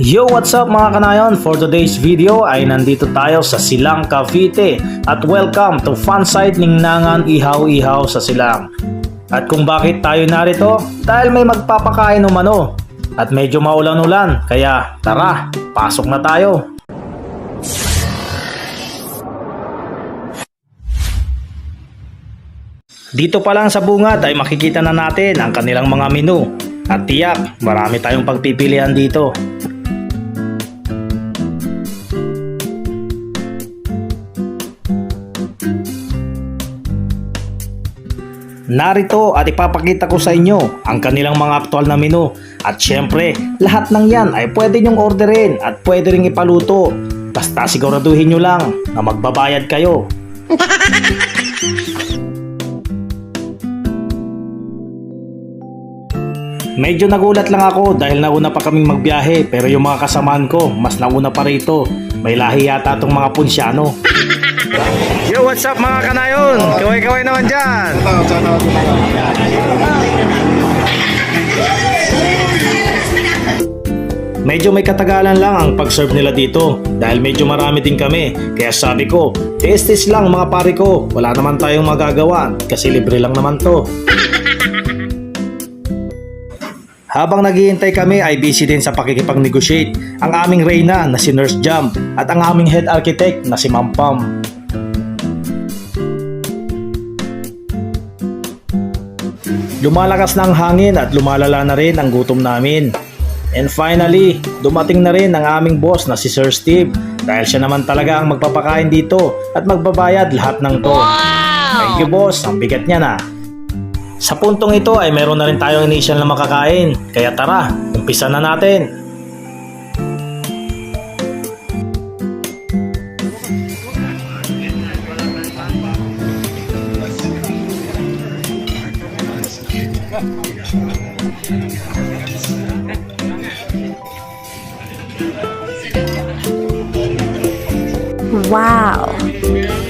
Yo, what's up mga kanayon? For today's video ay nandito tayo sa Silang Cavite at welcome to fun site ng Nangan Ihaw Ihaw sa Silang. At kung bakit tayo narito? Dahil may magpapakain umano at medyo maulan-ulan kaya tara, pasok na tayo. Dito pa lang sa bungad ay makikita na natin ang kanilang mga menu at tiyak marami tayong pagpipilian dito. Narito at ipapakita ko sa inyo ang kanilang mga aktual na menu. At syempre, lahat ng yan ay pwede nyong orderin at pwede ring ipaluto. Basta siguraduhin nyo lang na magbabayad kayo. Medyo nagulat lang ako dahil nauna pa kaming magbiyahe pero yung mga kasamaan ko mas nauna pa rito. May lahi yata tong mga punsyano. Yo, what's up mga kanayon? Kaway-kaway naman dyan. Medyo may katagalan lang ang pag-serve nila dito dahil medyo marami din kami. Kaya sabi ko, testis lang mga pare ko. Wala naman tayong magagawa kasi libre lang naman to. Habang naghihintay kami ay busy din sa pakikipag-negotiate ang aming Reyna na si Nurse Jam at ang aming head architect na si Ma'am Pam. Lumalakas na ang hangin at lumalala na rin ang gutom namin. And finally, dumating na rin ang aming boss na si Sir Steve dahil siya naman talaga ang magpapakain dito at magbabayad lahat ng to. Thank you boss, ang bigat niya na. Sa puntong ito ay meron na rin tayong initial na makakain. Kaya tara, umpisa na natin. Wow.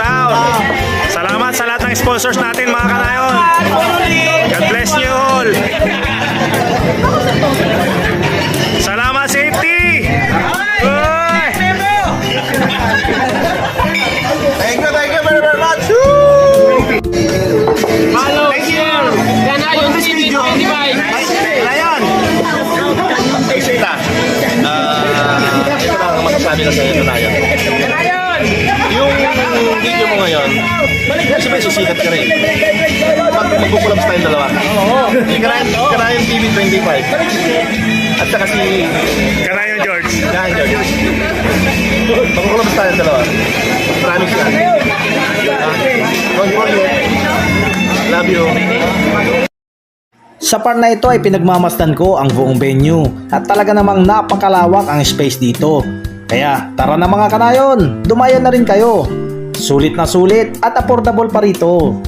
Out. Salamat sa lahat ng sponsors natin mga kanayon. God bless you all. Salamat safety. Uy! Thank you, thank you very, very much. Ko sa na yun. Yung video mo ngayon, siyempre susikat ka rin. Pag magkukulab tayong dalawa. Si Karayan, Karayan TV 25. At saka si Kanayon George. Karayan George. Magkukulab tayong dalawa. Promise yan. Don't forget. Love you. Sa part na ito ay pinagmamasdan ko ang buong venue at talaga namang napakalawak ang space dito. Kaya tara na mga kanayon, dumayan na rin kayo. Sulit na sulit at affordable pa rito.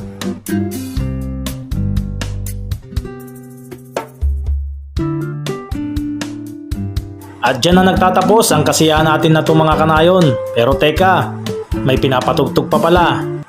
At dyan na nagtatapos ang kasiyahan natin na to mga kanayon. Pero teka, may pinapatugtog pa pala.